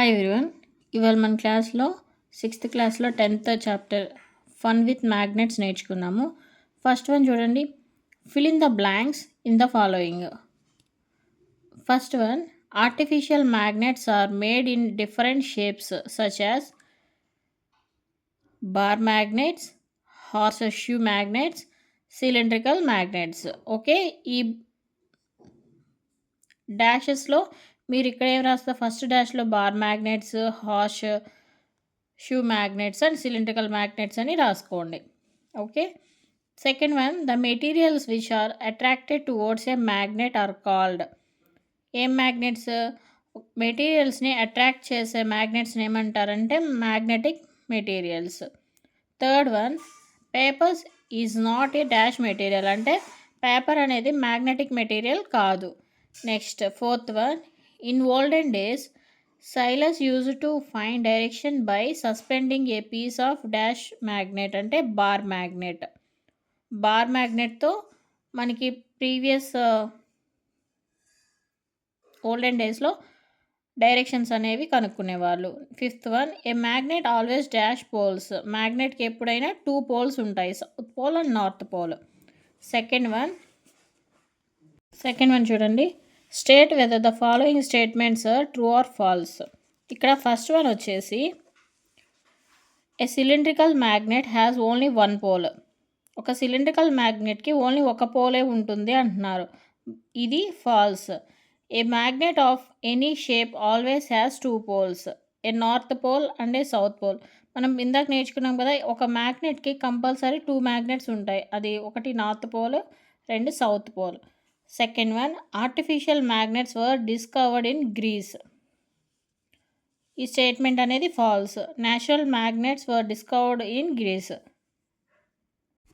Hi everyone ఇవాళ మన క్లాస్లో సిక్స్త్ క్లాస్లో tenth chapter fun with magnets నేర్చుకున్నాము. ఫస్ట్ వన్ చూడండి. Fill in the blanks in the following first one artificial magnets are made in different shapes such as bar magnets horse shoe magnets cylindrical magnets okay ఈ డాషెస్లో మీరు ఇక్కడ ఏం రాస్తారు first డాష్లో bar magnets horse shoe magnets and cylindrical magnets అని రాసుకోండి. Okay? Second one the materials which are attracted towards a magnet are called. ఏం magnets? మెటీరియల్స్ని అట్రాక్ట్ చేసే మ్యాగ్నెట్స్ని ఏమంటారంటే magnetic materials. Third one papers is not a dash material. అంటే paper అనేది magnetic material కాదు. Next fourth one in olden days sailors use to find direction by suspending a piece of dash magnet అంటే bar magnet bar మ్యాగ్నెట్తో మనకి previous olden డేస్లో directions అనేవి కనుక్కునేవాళ్ళు. Fifth one a magnet always dash poles మ్యాగ్నెట్కి ఎప్పుడైనా two poles ఉంటాయి. South pole and north pole second one second one చూడండి. State whether the following statements true or false ఇక్కడ first one వచ్చేసి a cylindrical magnet has only one pole ఒక cylindrical మ్యాగ్నెట్కి only ఒక పోలే ఉంటుంది అంటున్నారు. ఇది false a magnet of any shape always has two poles a north pole and a south pole మనం ఇందాక నేర్చుకున్నాం కదా ఒక మ్యాగ్నెట్కి కంపల్సరీ టూ మ్యాగ్నెట్స్ ఉంటాయి. అది ఒకటి నార్త్ పోల్ రెండు south pole second one artificial magnets were discovered in Greece ఈ స్టేట్మెంట్ అనేది false natural magnets were discovered in Greece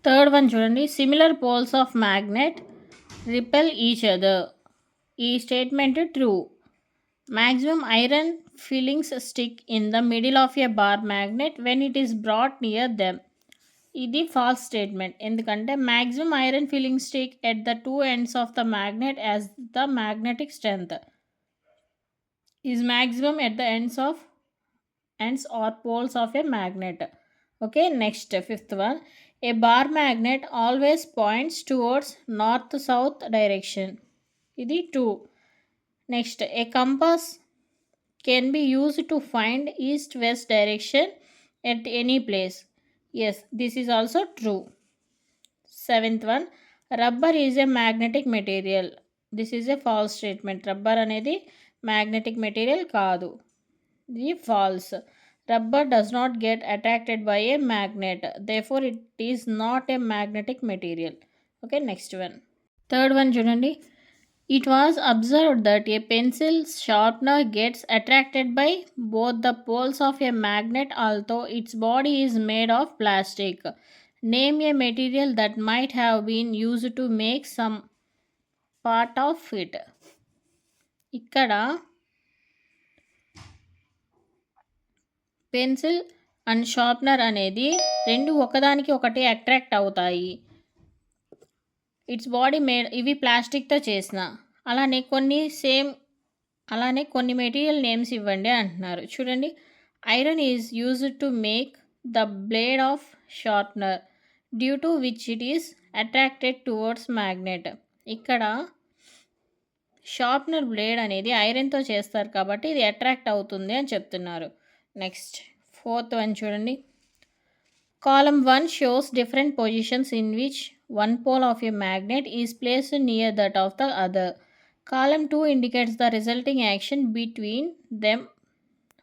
third one చూడండి. Similar poles of magnet repel each other ఈ statement true maximum iron filings stick in the middle of a bar magnet when it is brought near them ఇది false statement ఎందుకంటే maximum iron filing stick at the two ends of the magnet as the magnetic strength is maximum at the ends of ends are poles of a magnet okay next fifth one a bar magnet always points towards north south direction ఇది true next a compass can be used to find east west direction at any place yes this is also true seventh one rubber is a magnetic material this is a false statement rubber అనేది magnetic material కాదు. ఇది false rubber does not get attracted by a magnet therefore it is not a magnetic material okay next one third one చూడండి. It was observed that a pencil sharpener gets attracted by both the poles of a magnet although its body is made of plastic name a material that might have been use to make some part of it ఇక్కడ pencil and sharpener అనేది రెండు ఒకదానికి ఒకటి attract అవుతాయి. It's body made ఇవి ప్లాస్టిక్తో చేసిన. అలానే కొన్ని సేమ్ అలానే కొన్ని మెటీరియల్ నేమ్స్ ఇవ్వండి అంటున్నారు. చూడండి. Iron is used to make the blade of sharpener due to which it is attracted towards magnet. ఇక్కడ షార్ప్నర్ బ్లేడ్ అనేది ఐరన్తో చేస్తారు కాబట్టి ఇది అట్రాక్ట్ అవుతుంది అని చెప్తున్నారు. నెక్స్ట్ ఫోర్త్ వన్ చూడండి. Column one shows different positions in which one pole of a magnet is placed near that of the other. Column 2 indicates the resulting action between them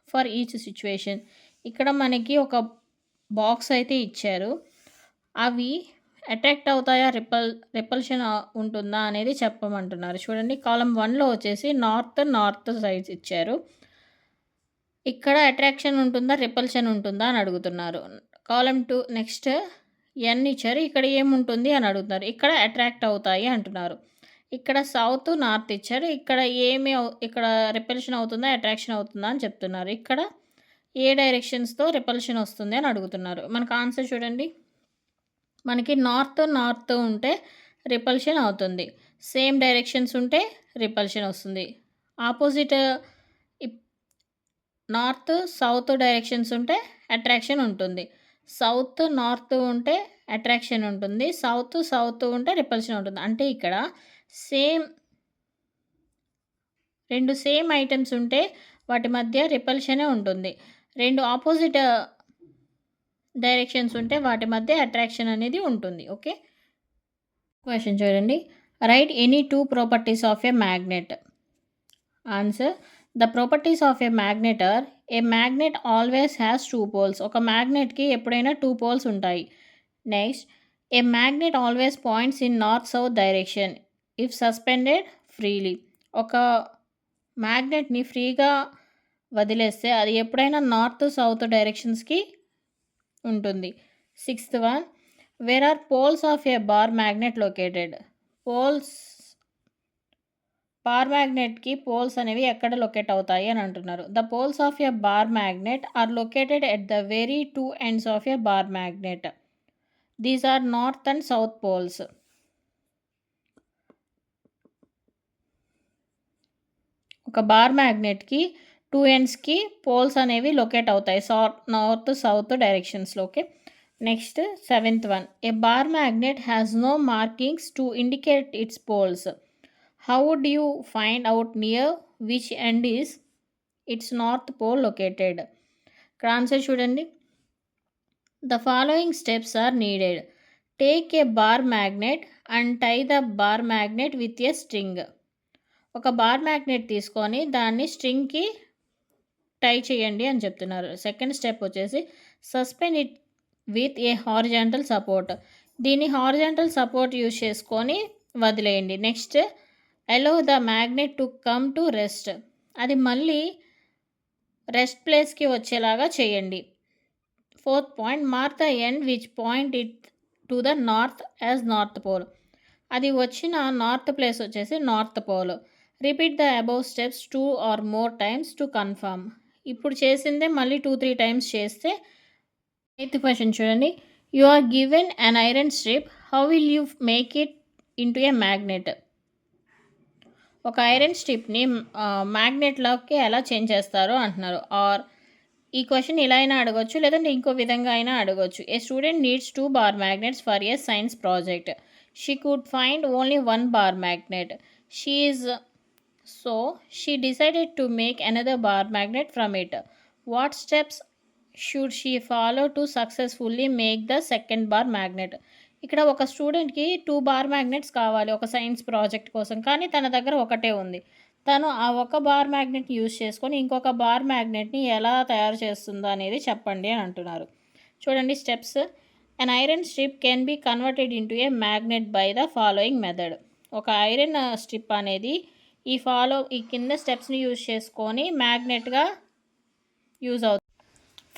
for each situation. ఇక్కడ మనకి ఒక box అయితే ఇచ్చారు అవి attract అవుతాయా ripple repulsion ఉంటుందా అనేది చెప్పమంటున్నారు చూడండి కాలం వన్లో వచ్చేసి నార్త్ నార్త్ సైడ్స్ ఇచ్చారు ఇక్కడ అట్రాక్షన్ ఉంటుందా రిపల్షన్ ఉంటుందా అని అడుగుతున్నారు కాలం టూ నెక్స్ట్. ఎన్ ఇచ్చారు. ఇక్కడ ఏముంటుంది అని అడుగుతున్నారు. ఇక్కడ అట్రాక్ట్ అవుతాయి అంటున్నారు. ఇక్కడ సౌత్ నార్త్ ఇచ్చారు. ఇక్కడ ఏమి ఇక్కడ రిపల్షన్ అవుతుందా అట్రాక్షన్ అవుతుందా అని చెప్తున్నారు. ఇక్కడ ఏ డైరెక్షన్స్తో రిపల్షన్ వస్తుంది అని అడుగుతున్నారు. మనకు ఆన్సర్ చూడండి. మనకి నార్త్ నార్త్ ఉంటే రిపల్షన్ అవుతుంది. సేమ్ డైరెక్షన్స్ ఉంటే రిపల్షన్ వస్తుంది. ఆపోజిట్ నార్త్ సౌత్ డైరెక్షన్స్ ఉంటే అట్రాక్షన్ ఉంటుంది. సౌత్ నార్త్ ఉంటే అట్రాక్షన్ ఉంటుంది సౌత్ సౌత్ ఉంటే రిపల్షన్ ఉంటుంది. అంటే ఇక్కడ సేమ్ రెండు సేమ్ ఐటమ్స్ ఉంటే వాటి మధ్య రిపల్షనే ఉంటుంది. రెండు ఆపోజిట్ డైరెక్షన్స్ ఉంటే వాటి మధ్య అట్రాక్షన్ అనేది ఉంటుంది. ఓకే? క్వశ్చన్ చూడండి. Write any two properties of a magnet. Answer the properties of a magnet are a magnet always has two poles ఒక మ్యాగ్నెట్కి ఎప్పుడైనా టూ పోల్స్ ఉంటాయి. Next a magnet always points in north south direction if suspended freely ఒక మ్యాగ్నెట్ని ఫ్రీగా వదిలేస్తే అది ఎప్పుడైనా నార్త్ సౌత్ డైరెక్షన్స్కి ఉంటుంది. Sixth one where are poles of a bar magnet located poles bar మ్యాగ్నెట్కి poles అనేవి ఎక్కడ లొకేట్ అవుతాయి అని అంటున్నారు. The poles of a bar magnet are located at the very two ends of a bar magnet. These are north and south poles. ఒక bar మ్యాగ్నెట్కి two ఎండ్స్కి poles అనేవి locate అవుతాయి. Sir north south డైరెక్షన్స్లో okay? Next seventh one. A bar magnet has no markings to indicate its poles. How would you find out near which end is its north pole located ఇక్కడ answer చూడండి. The following steps are needed take a bar magnet and tie the bar magnet with a string ఒక bar magnet తీసుకొని దాన్ని స్ట్రింగ్కి tie చేయండి అని చెప్తున్నారు. Second step వచ్చేసి suspend it with a horizontal support దీన్ని హారిజాంటల్ సపోర్ట్ యూజ్ చేసుకొని వదిలేయండి. Next allow the magnet to come to rest అది మళ్ళీ రెస్ట్ ప్లేస్కి వచ్చేలాగా చేయండి. Fourth point mark the end which point it to the north as north pole అది వచ్చిన నార్త్ ప్లేస్ వచ్చేసి north pole repeat the above steps two or more times to confirm ఇప్పుడు చేసిందే మళ్ళీ టూ త్రీ టైమ్స్ చేస్తే eighth question చూడండి. You are given an iron strip how will you make it into a magnet ఒక iron స్ట్రిప్ని మ్యాగ్నెట్లోకి ఎలా change చేస్తారో అంటున్నారు. ఆర్ ఈ క్వశ్చన్ ఇలా అయినా అడగొచ్చు లేదంటే ఇంకో విధంగా అయినా అడగొచ్చు. A student needs two bar magnets for a science project she could find only one bar magnet she is so she decided to make another bar magnet from it what steps should she follow to successfully make the second bar magnet ఇక్కడ ఒక స్టూడెంట్కి two bar magnets కావాలి ఒక science project కోసం. కానీ తన దగ్గర ఒకటే ఉంది. తను ఆ ఒక బార్ మ్యాగ్నెట్ని యూజ్ చేసుకొని ఇంకొక బార్ మ్యాగ్నెట్ని ఎలా తయారు చేస్తుందో అనేది చెప్పండి అని అంటున్నారు. చూడండి steps an iron strip can be converted into a magnet by the following method ఒక ఐరన్ స్ట్రిప్ అనేది ఈ ఫాలో ఈ కింద స్టెప్స్ని యూజ్ చేసుకొని మ్యాగ్నెట్గా యూజ్ అవుతుంది.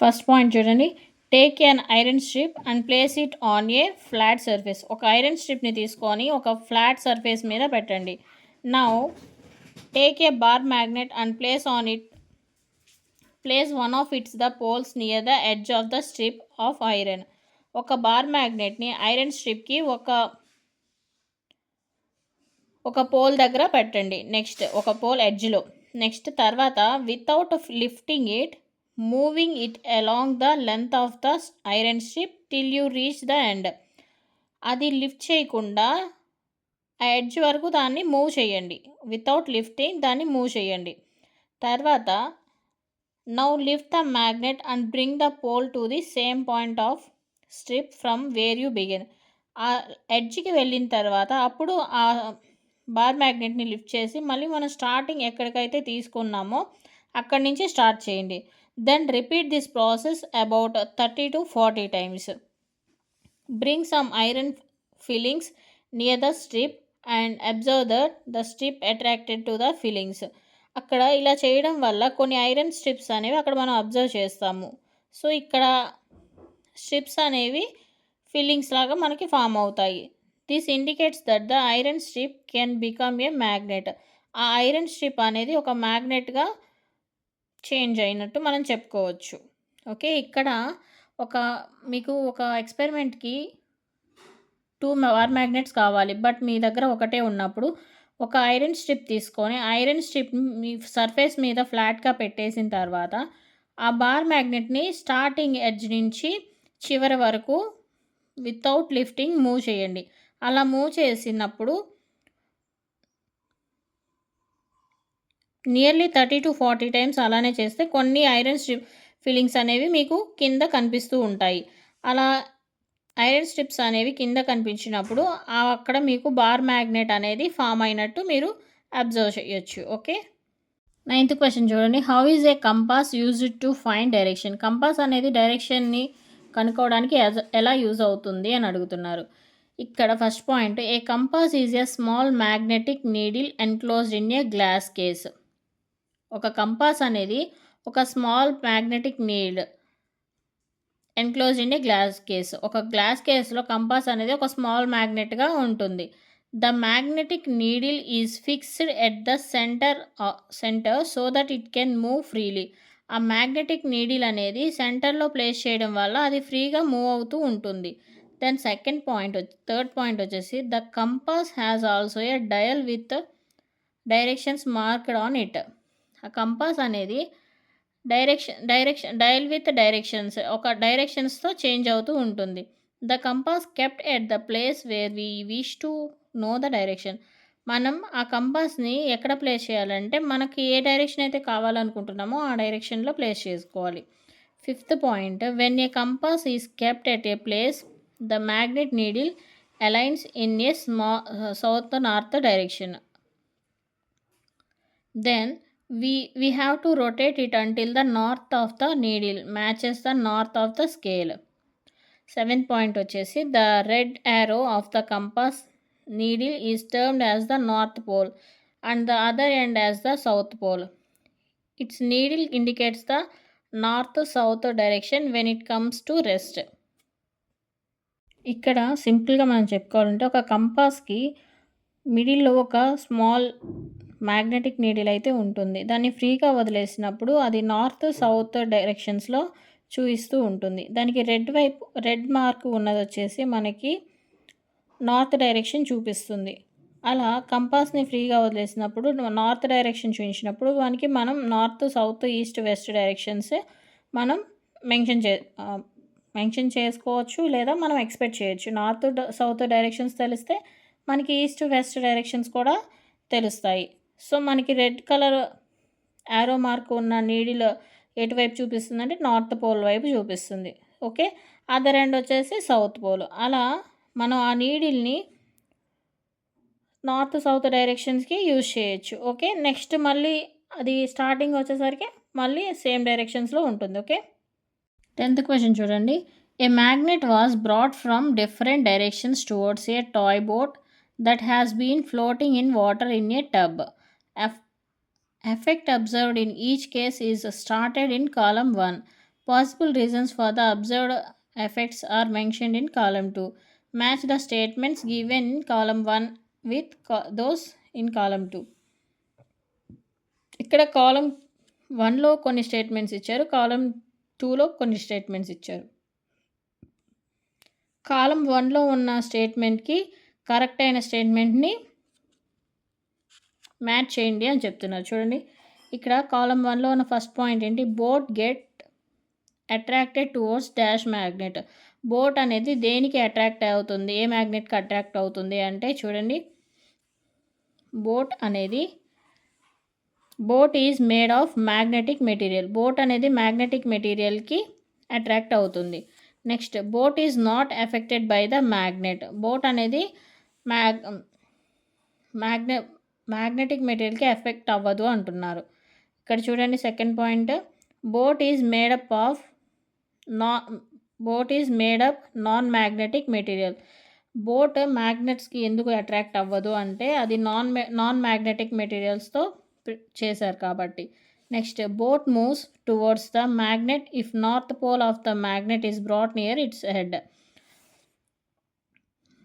ఫస్ట్ పాయింట్ చూడండి. Take an iron strip and place it on a flat surface ఒక ఐరన్ స్ట్రిప్ని తీసుకొని ఒక ఫ్లాట్ సర్ఫేస్ మీద పెట్టండి. Now take a bar magnet and place on it place one of its the poles near the edge of the strip of iron ఒక bar మ్యాగ్నెట్ని iron స్ట్రిప్కి ఒక ఒక పోల్ దగ్గర పెట్టండి. నెక్స్ట్ ఒక పోల్ ఎడ్జ్లో నెక్స్ట్ తర్వాత without lifting it moving it along the length of the iron strip till you reach the end అది లిఫ్ట్ చేయకుండా ఆ ఎడ్జ్ వరకు దాన్ని మూవ్ చేయండి. వితౌట్ లిఫ్టింగ్ దాన్ని మూవ్ చేయండి. తర్వాత now lift the magnet and bring the pole to the same point of strip from where you begin ఆ ఎడ్జ్కి వెళ్ళిన తర్వాత అప్పుడు ఆ బార్ మ్యాగ్నెట్ని లిఫ్ట్ చేసి మళ్ళీ మనం స్టార్టింగ్ ఎక్కడికైతే తీసుకున్నామో అక్కడి నుంచి స్టార్ట్ చేయండి. Then repeat this process about thirty to forty times bring some iron filings near the strip and observe the the strip attracted to the filings అక్కడ ఇలా చేయడం వల్ల కొన్ని ఐరన్ స్ట్రిప్స్ అనేవి అక్కడ మనం అబ్జర్వ్ చేస్తాము. సో ఇక్కడ స్ట్రిప్స్ అనేవి ఫీలింగ్స్ లాగా మనకి ఫామ్ అవుతాయి. This indicates that the iron strip can become a magnet ఆ ఐరన్ స్ట్రిప్ అనేది ఒక మ్యాగ్నెట్గా చేంజ్ అయినట్టు మనం చెప్పుకోవచ్చు. ఓకే ఇక్కడ ఒక మీకు ఒక ఎక్స్పెరిమెంట్కి టూ వార్ మ్యాగ్నెట్స్ కావాలి బట్ మీ దగ్గర ఒకటే ఉన్నప్పుడు ఒక ఐరన్ స్ట్రిప్ తీసుకొని ఐరన్ స్ట్రిప్ మీ సర్ఫేస్ మీద ఫ్లాట్గా పెట్టేసిన తర్వాత ఆ బార్ మ్యాగ్నెట్ని స్టార్టింగ్ ఎడ్జ్ నుంచి చివరి వరకు వితౌట్ లిఫ్టింగ్ మూవ్ చేయండి. అలా మూవ్ చేసినప్పుడు nearly thirty to forty times అలానే చేస్తే కొన్ని ఐరన్ స్ట్రిప్ ఫీలింగ్స్ అనేవి మీకు కింద కనిపిస్తూ ఉంటాయి. అలా ఐరన్ స్ట్రిప్స్ అనేవి కింద కనిపించినప్పుడు అక్కడ మీకు బార్ మ్యాగ్నెట్ అనేది ఫామ్ అయినట్టు మీరు అబ్జర్వ్ చేయొచ్చు. ఓకే? నైన్త్ క్వశ్చన్ చూడండి. How is a compass used to find direction compass అనేది డైరెక్షన్ని కనుక్కోవడానికి ఎలా యూజ్ అవుతుంది అని అడుగుతున్నారు. ఇక్కడ first point a compass is a small magnetic needle enclosed in a glass case ఒక కంపాస్ అనేది ఒక small magnetic needle. Enclose in a glass case. ఒక గ్లాస్ కేస్లో కంపాస్ అనేది ఒక స్మాల్ మ్యాగ్నెట్గా ఉంటుంది. The magnetic needle is fixed at the centre centre so that it can move freely. ఆ మ్యాగ్నెటిక్ నీడిల్ అనేది సెంటర్లో ప్లేస్ చేయడం వల్ల అది ఫ్రీగా మూవ్ అవుతూ ఉంటుంది. Then second point third point వచ్చేసి the compass has also a dial with directions marked on it. Compass అనేది direction direction dial with directions ఒక డైరెక్షన్స్తో చేంజ్ అవుతూ ఉంటుంది. The compass kept at the place where we wish to know the direction. మనం ఆ కంపాస్ని ఎక్కడ place చేయాలంటే మనకి ఏ డైరెక్షన్ అయితే కావాలనుకుంటున్నామో ఆ డైరెక్షన్లో ప్లేస్ చేసుకోవాలి. Fifth point when a compass is kept at a place the magnet needle aligns in a స్మా south north direction. Then we we have to rotate it until the north of the needle matches the north of the scale. Seventh point వచ్చేసి the red arrow of the compass needle is termed as the north pole and the other end as the south pole its needle indicates the north south direction when it comes to rest ఇక్కడ సింపుల్గా మనం చెప్పుకోవాలంటే ఒక కంపాస్కి మిడిల్లో ఒక small magnetic needle అయితే ఉంటుంది. దాన్ని ఫ్రీగా వదిలేసినప్పుడు అది నార్త్ సౌత్ డైరెక్షన్స్లో చూపిస్తూ ఉంటుంది. దానికి రెడ్ వైపు రెడ్ మార్క్ ఉన్నది వచ్చేసి మనకి నార్త్ డైరెక్షన్ చూపిస్తుంది. అలా కంపాస్ని ఫ్రీగా వదిలేసినప్పుడు నార్త్ డైరెక్షన్ చూపించినప్పుడు మనకి మనం north south east west directions మనం మెన్షన్ చే మెన్షన్ చేసుకోవచ్చు లేదా మనం ఎక్స్పెక్ట్ చేయొచ్చు. నార్త్ సౌత్ డైరెక్షన్స్ తెలిస్తే మనకి ఈస్ట్ వెస్ట్ డైరెక్షన్స్ కూడా తెలుస్తాయి. సో మనకి రెడ్ కలర్ యారో మార్క్ ఉన్న నీడిలో ఎటువైపు చూపిస్తుంది అంటే నార్త్ పోల్ వైపు చూపిస్తుంది. ఓకే? అదర్ ఎండ్ వచ్చేసి సౌత్ పోల్. అలా మనం ఆ నీడిల్ని నార్త్ సౌత్ డైరెక్షన్స్కి యూజ్ చేయొచ్చు. ఓకే? నెక్స్ట్ మళ్ళీ అది స్టార్టింగ్ వచ్చేసరికి మళ్ళీ సేమ్ డైరెక్షన్స్లో ఉంటుంది. ఓకే? టెన్త్ క్వశ్చన్ చూడండి. A magnet was brought from different directions towards a toy boat that has been floating in water in a tub effect observed in each case is started in column 1. Possible reasons for the observed effects are mentioned in column 2. Match the statements given in column 1 with co- those in column 2. ఇక్కడ column వన్లో కొన్ని statements ఇచ్చారు కాలం టూలో కొన్ని statements ఇచ్చారు కాలం వన్లో ఉన్న స్టేట్మెంట్కి correct అయిన స్టేట్మెంట్ని మ్యాచ్ చేయండి అని చెప్తున్నారు. చూడండి ఇక్కడ కాలం వన్లో ఉన్న ఫస్ట్ పాయింట్ ఏంటి? Boat get attracted towards dash magnet. Boat అనేది దేనికి అట్రాక్ట్ అవుతుంది? ఏ మ్యాగ్నెట్కి అట్రాక్ట్ అవుతుంది అంటే చూడండి బోట్ అనేది boat is made of magnetic material. Boat అనేది మ్యాగ్నెటిక్ మెటీరియల్కి అట్రాక్ట్ అవుతుంది. Next boat is not affected by the magnet. Boat అనేది మ్యాగ్ మ్యాగ్నె మ్యాగ్నెటిక్ మెటీరియల్కి ఎఫెక్ట్ అవ్వదు అంటున్నారు. ఇక్కడ చూడండి second point. Boat is made up of నా boat is made up non magnetic material. Boat మ్యాగ్నెట్స్కి ఎందుకు అట్రాక్ట్ అవ్వదు అంటే అది నాన్ నాన్ మ్యాగ్నెటిక్ మెటీరియల్స్తో చేశారు కాబట్టి. Next boat moves towards the magnet. If north pole of the magnet is brought near its head.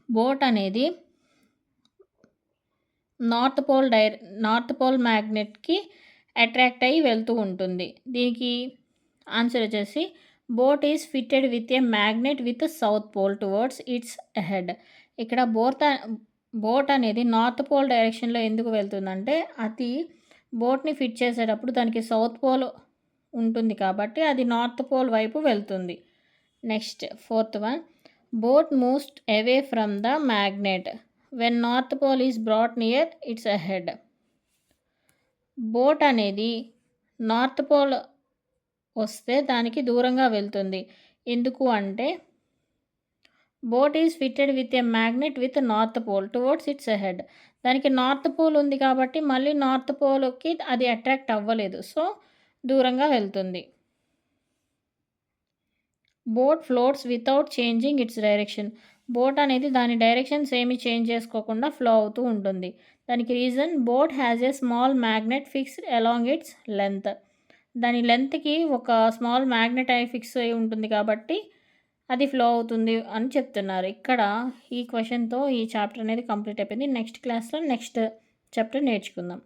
Boat అనేది north pole డై north pole మ్యాగ్నెట్కి అట్రాక్ట్ అయ్యి వెళ్తూ ఉంటుంది. దీనికి ఆన్సర్ వచ్చేసి boat is fitted with a magnet with south pole towards its head ఇక్కడ boat boat అనేది నార్త్ పోల్ డైరెక్షన్లో ఎందుకు వెళ్తుందంటే అది బోట్ని ఫిట్ చేసేటప్పుడు దానికి సౌత్ పోల్ ఉంటుంది కాబట్టి అది నార్త్ పోల్ వైపు వెళ్తుంది. Next fourth one boat moves away from the magnet. When north pole is brought near its ahead boat అనేది నార్త్ పోల్ వస్తే దానికి దూరంగా వెళ్తుంది. ఎందుకు అంటే boat is fitted with a magnet with north pole towards its head దానికి north pole ఉంది కాబట్టి మళ్ళీ నార్త్ పోల్కి అది అట్రాక్ట్ అవ్వలేదు. సో దూరంగా వెళ్తుంది. Boat floats without changing its direction boat అనేది దాని డైరెక్షన్స్ ఏమి చేంజ్ చేసుకోకుండా ఫ్లో అవుతూ ఉంటుంది. దానికి reason boat has a small magnet fixed along its length దాని లెంత్కి ఒక స్మాల్ మ్యాగ్నెట్ అయి ఫిక్స్ అయి ఉంటుంది కాబట్టి అది ఫ్లో అవుతుంది అని చెప్తున్నారు. ఇక్కడ ఈ క్వశ్చన్తో ఈ చాప్టర్ అనేది కంప్లీట్ అయిపోయింది. నెక్స్ట్ క్లాస్లో నెక్స్ట్ చాప్టర్ నేర్చుకుందాం.